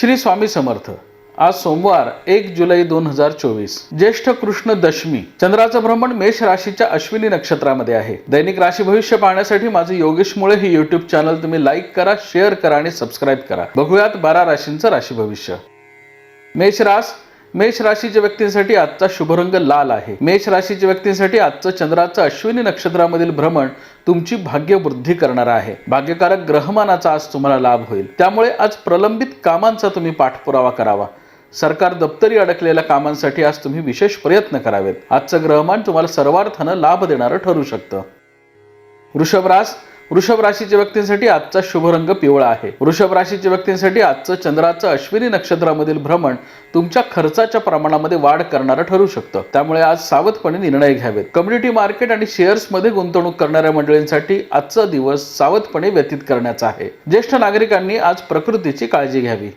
श्री स्वामी समर्थ. आज सोमवार एक जुलै दोन हजार चोवीस. ज्येष्ठ कृष्ण दशमी. चंद्राचं भ्रमण मेष राशीच्या अश्विनी नक्षत्रामध्ये आहे. दैनिक राशी भविष्य पाहण्यासाठी माझे योगेश मुळे हे युट्यूब चॅनल तुम्ही लाईक करा शेअर करा आणि सबस्क्राईब करा. बघूयात बारा राशींचं राशी भविष्य. मेष रास मेष राशीच्या व्यक्तींसाठी आजचा शुभरंग लाल आहे. मेष राशीच्या व्यक्तींसाठी आजचं चंद्राचं अश्विनी नक्षत्रामधील भ्रमण तुमची भाग्यवृद्धी करणार आहे. भाग्यकारक ग्रहमानाचा आज तुम्हाला लाभ होईल. त्यामुळे आज प्रलंबित कामांचा तुम्ही पाठपुरावा करावा. सरकार दप्तरी अडकलेल्या कामांसाठी आज तुम्ही विशेष प्रयत्न करावेत. आजचं ग्रहमान तुम्हाला सर्वार्थानं लाभ देणारं ठरू शकतं. वृषभ वृषभ राशीच्या व्यक्तींसाठी आजचा शुभ रंग पिवळा आहे. वृषभ राशीच्या व्यक्तींसाठी आजचं चंद्राचं अश्विनी नक्षत्रामधील भ्रमण तुमच्या खर्चाच्या प्रमाणामध्ये वाढ करणारं ठरू शकतं. त्यामुळे आज सावधपणे निर्णय घ्यावेत. कम्युनिटी मार्केट आणि शेअर्समध्ये गुंतवणूक करणाऱ्या मंडळींसाठी आजचा दिवस सावधपणे व्यतीत करण्याचा आहे. ज्येष्ठ नागरिकांनी आज प्रकृतीची काळजी घ्यावी.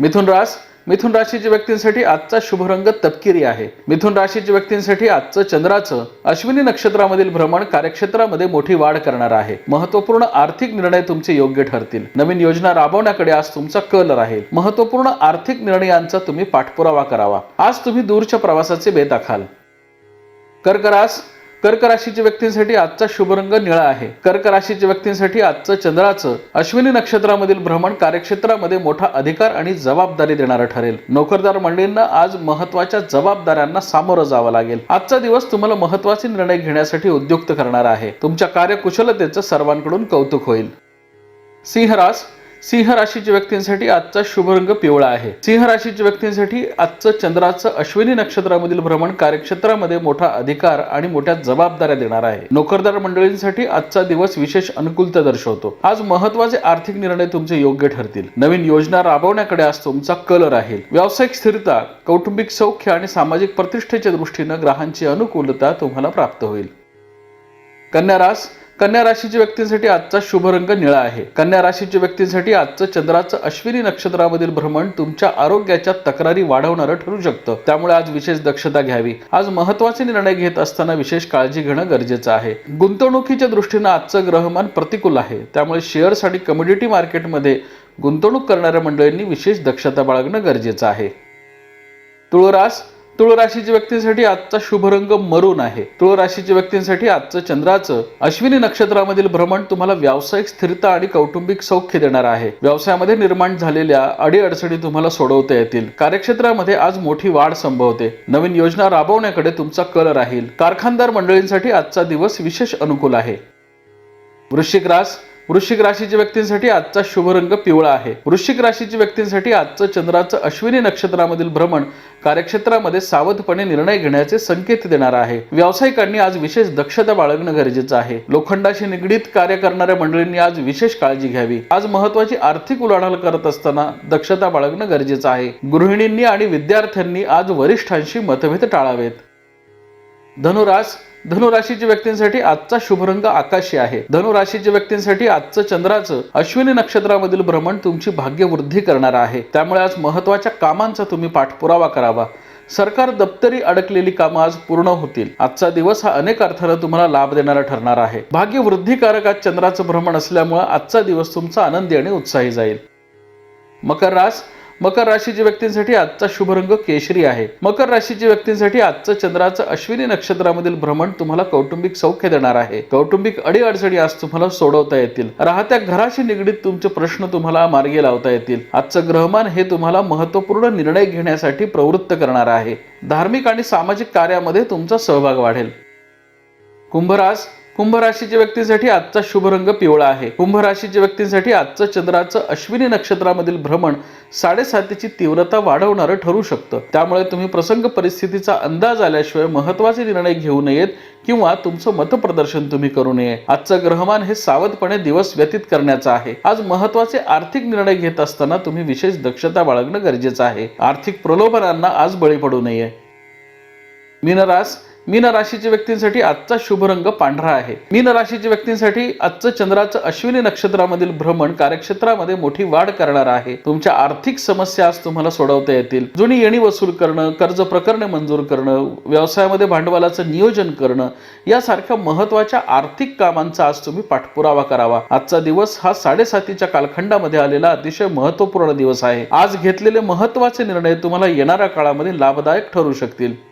मिथुन रास मिथुन राशीच्या व्यक्तींसाठी आजचा शुभ रंग तपकिरी आहे. मिथुन राशीच्या व्यक्तींसाठी आजचं चंद्राचं अश्विनी नक्षत्रामधील भ्रमण कार्यक्षेत्रामध्ये मोठी वाढ करणार आहे. महत्त्वपूर्ण आर्थिक निर्णय तुमचे योग्य ठरतील. नवीन योजना राबवण्याकडे आज तुमचा कल राहील. महत्त्वपूर्ण आर्थिक निर्णयांचा तुम्ही पाठपुरावा करावा. आज तुम्ही दूरच्या प्रवासाचे बेत आखाल कर्करास कर्क राशीच्या व्यक्तींसाठी आजचा शुभ रंग निळा आहे. कर्क राशीच्या व्यक्तींसाठी आजचं चंद्राचं अश्विनी नक्षत्रामधील भ्रमण कार्यक्षेत्रामध्ये मोठा अधिकार आणि जबाबदारी देणारं ठरेल. नोकरदार मंडळींना आज महत्त्वाच्या जबाबदाऱ्यांना सामोरं जावं लागेल. आजचा दिवस तुम्हाला महत्त्वाचे निर्णय घेण्यासाठी उद्युक्त करणार आहे. तुमच्या कार्यकुशलतेचं सर्वांकडून कौतुक होईल. सिंहरास सिंह राशीच्या व्यक्तींसाठी आजचा शुभ रंग पिवळा आहे. सिंह राशीच्या व्यक्तींसाठी आजचं चंद्राचं अश्विनी नक्षत्रामधील भ्रमण कार्यक्षेत्रामध्ये मोठा अधिकार आणि मोठ्या जबाबदाऱ्या देणार आहे. नोकरदार मंडळींसाठी आजचा दिवस विशेष अनुकूलता दर्शवतो. आज महत्त्वाचे आर्थिक निर्णय तुमचे योग्य ठरतील. नवीन योजना राबवण्याकडे आज तुमचा कल राहील. व्यावसायिक स्थिरता कौटुंबिक सौख्य आणि सामाजिक प्रतिष्ठेच्या दृष्टीनं ग्रहांची अनुकूलता तुम्हाला प्राप्त होईल. कन्या रास कन्या राशीच्या व्यक्तींसाठी आजचा शुभ रंग निळा आहे. कन्या राशीच्या व्यक्तींसाठी आजचं चंद्राचं अश्विनी नक्षत्रामधील भ्रमण तुमच्या आरोग्याच्या तक्रारी वाढवणारं ठरू शकतं. त्यामुळे आज विशेष दक्षता घ्यावी. आज महत्त्वाचे निर्णय घेत असताना विशेष काळजी घेणं गरजेचं आहे. गुंतवणुकीच्या दृष्टीनं आजचं ग्रहमान प्रतिकूल आहे. त्यामुळे शेअर्स आणि कमोडिटी मार्केटमध्ये गुंतवणूक करणाऱ्या मंडळींनी विशेष दक्षता बाळगणं गरजेचं आहे. तुळरास तुळ राशीच्या व्यक्तींसाठी आजचा शुभ रंग मरून आहे. तुळ राशीच्या व्यक्तींसाठी आजचं चंद्राचं अश्विनी नक्षत्रामधील भ्रमण तुम्हाला व्यावसायिक स्थिरता आणि कौटुंबिक सौख्य देणार आहे. व्यवसायामध्ये निर्माण झालेल्या अडीअडचणी तुम्हाला सोडवता येतील. कार्यक्षेत्रामध्ये आज मोठी वाढ संभवते. नवीन योजना राबवण्याकडे तुमचा कल राहील. कारखानदार मंडळींसाठी आजचा दिवस विशेष अनुकूल आहे. वृश्चिक रास वृश्चिक राशीच्या व्यक्तींसाठी आजचा शुभ रंग पिवळा आहे. वृश्चिक राशीच्या व्यक्तींसाठी आजचं चंद्राचं अश्विनी नक्षत्रामधील भ्रमण कार्यक्षेत्रामध्ये सावधपणे निर्णय घेण्याचे संकेत देणार आहे. व्यावसायिकांनी आज विशेष दक्षता बाळगणं गरजेचं आहे. लोखंडाशी निगडीत कार्य करणाऱ्या मंडळींनी आज विशेष काळजी घ्यावी. आज महत्वाची आर्थिक उलाढाल करत असताना दक्षता बाळगणं गरजेचं आहे. गृहिणींनी आणि विद्यार्थ्यांनी आज वरिष्ठांशी मतभेद टाळावेत. धनुरास धनुराशीच्या व्यक्तींसाठी आजचा शुभरंग आकाशी आहे. धनुराशीच्या व्यक्तींसाठी आजचं चंद्राचं अश्विनी नक्षत्रामधील भ्रमण तुमची भाग्यवृद्धी करणार आहे. त्यामुळे आज महत्त्वाच्या कामांचा तुम्ही पाठपुरावा करावा. सरकार दप्तरी अडकलेली कामं आज पूर्ण होतील. आजचा दिवस हा अनेक अर्थानं तुम्हाला लाभ देणारा ठरणार आहे. भाग्यवृद्धिकारक आज चंद्राचं भ्रमण असल्यामुळे आजचा दिवस तुमचा आनंदी आणि उत्साही जाईल. मकर रास मकर राशीच्या व्यक्तींसाठी आजचा शुभ रंग केशरी आहे. मकर राशीच्या व्यक्तींसाठी आजचं चंद्राचं अश्विनी नक्षत्रामधील भ्रमण तुम्हाला कौटुंबिक सौख्य देणार आहे. कौटुंबिक अडीअडचणी आज तुम्हाला सोडवता येतील. राहत्या घराशी निगडीत तुमचे प्रश्न तुम्हाला मार्गी लावता येतील. आजचं ग्रहमान हे तुम्हाला महत्त्वपूर्ण निर्णय घेण्यासाठी प्रवृत्त करणार आहे. धार्मिक आणि सामाजिक कार्यामध्ये तुमचा सहभाग वाढेल. कुंभरास कुंभ राशीच्या व्यक्तींसाठी आजचा शुभ रंग पिवळा आहे. कुंभ राशीच्या व्यक्तींसाठी आजचं चंद्राचं अश्विनी नक्षत्रामधील भ्रमण साडेसातीची तीव्रता वाढवणारं ठरू शकतं. त्यामुळे तुम्ही प्रसंग परिस्थितीचा अंदाज आल्याशिवाय महत्त्वाचे निर्णय घेऊ नयेत किंवा तुमचं मतप्रदर्शन तुम्ही करू नये. आजचं ग्रहमान हे सावधपणे दिवस व्यतीत करण्याचं आहे. आज महत्त्वाचे आर्थिक निर्णय घेत असताना तुम्ही विशेष दक्षता बाळगणं गरजेचं आहे. आर्थिक प्रलोभनांना आज बळी पडू नये. मीनरास मीन राशीच्या व्यक्तींसाठी आजचा शुभ रंग पांढरा आहे. मीन राशीच्या व्यक्तींसाठी आजचं चंद्राचं अश्विनी नक्षत्रामधील भ्रमण कार्यक्षेत्रामध्ये मोठी वाढ करणार आहे. तुमच्या आर्थिक समस्या आज तुम्हाला सोडवता येतील. जुनी येणी वसूल करणं कर्ज प्रकरणे मंजूर करणं व्यवसायामध्ये भांडवलाचं नियोजन करणं यासारख्या महत्त्वाच्या आर्थिक कामांचा आज तुम्ही पाठपुरावा करावा. आजचा दिवस हा साडेसातीच्या कालखंडामध्ये आलेला अतिशय महत्त्वपूर्ण दिवस आहे. आज घेतलेले महत्त्वाचे निर्णय तुम्हाला येणाऱ्या काळामध्ये लाभदायक ठरू शकतील.